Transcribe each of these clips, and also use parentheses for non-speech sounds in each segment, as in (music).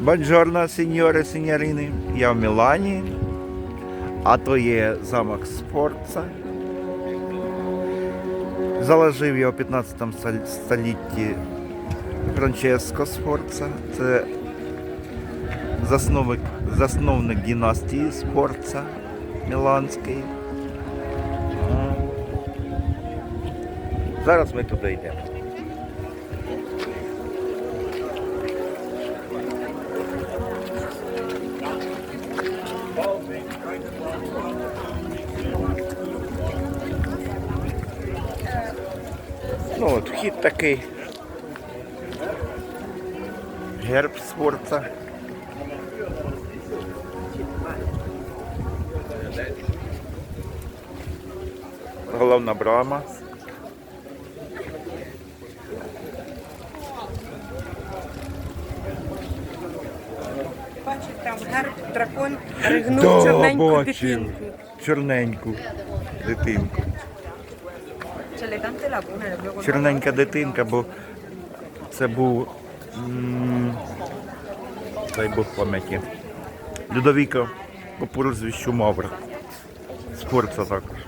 Бонжорно, сеньори, сеньорини. Я в Мілані, а то є замок Спорца. Заложив його в 15 столітті Франческо Сфорца. Це засновник, засновник династії Сфорца Міланської. Зараз ми туди йдемо. Ну от вхід такий. Герб Сфорца. Головна брама. Бачиш, там герб, дракон (gasps) ригнув чорненьку дитинку. Чорненьку дитинку. Чорненька дитинка, бо це був. Дай Бог пам'яті. Людовіко по прізвищу Мавр. Спорца також.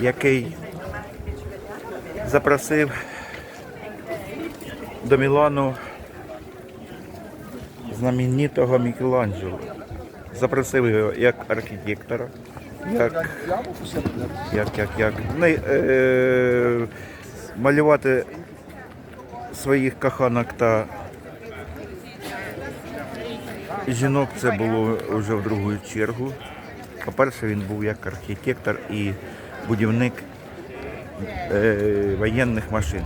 Який запросив до Мілану знаменитого Мікеланджело. Запросив його як архітектора, як, як, як, як ну, е, малювати своїх коханок та жінок це було вже в другу чергу. По-перше, він був як архітектор і будівник е, воєнних машин.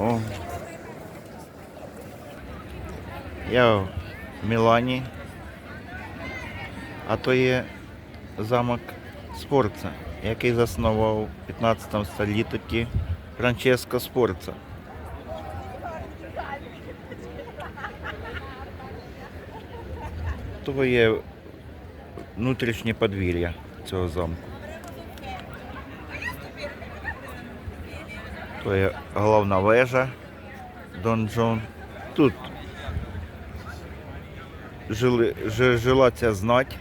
О. Я в Мілані. А то є замок Спорца, який заснував у 15 столітті Франческо Спорца. То є внутрішнє подвір'я цього замку. То є головна вежа Дон Джон. Тут жили, жи- жила ця знать.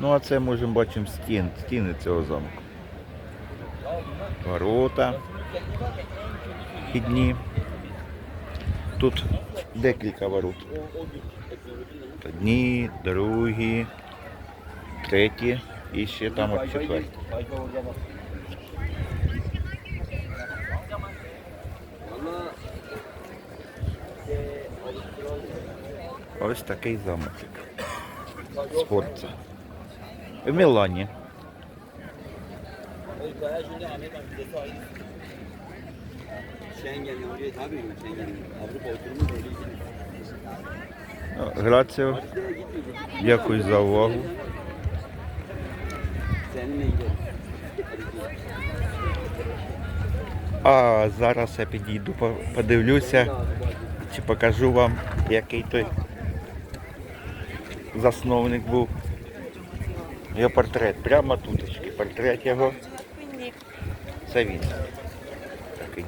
Ну а це можемо бачимо стін, стіни цього замку. Ворота. Хідні. Тут декілька ворот. Одні, другі, треті і ще там от четверті. Ось такий замочок. Спорца. В Мілані. Böyle Граціо. Дякую за увагу. А зараз я підійду, подивлюся, чи покажу вам, який той засновник був. Його портрет. Прямо туточки. Портрет його. Це він.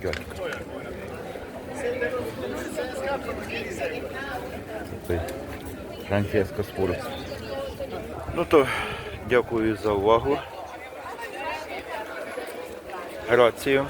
Дядько. Той Франческо Спорц. Ну то дякую за увагу. Грацію.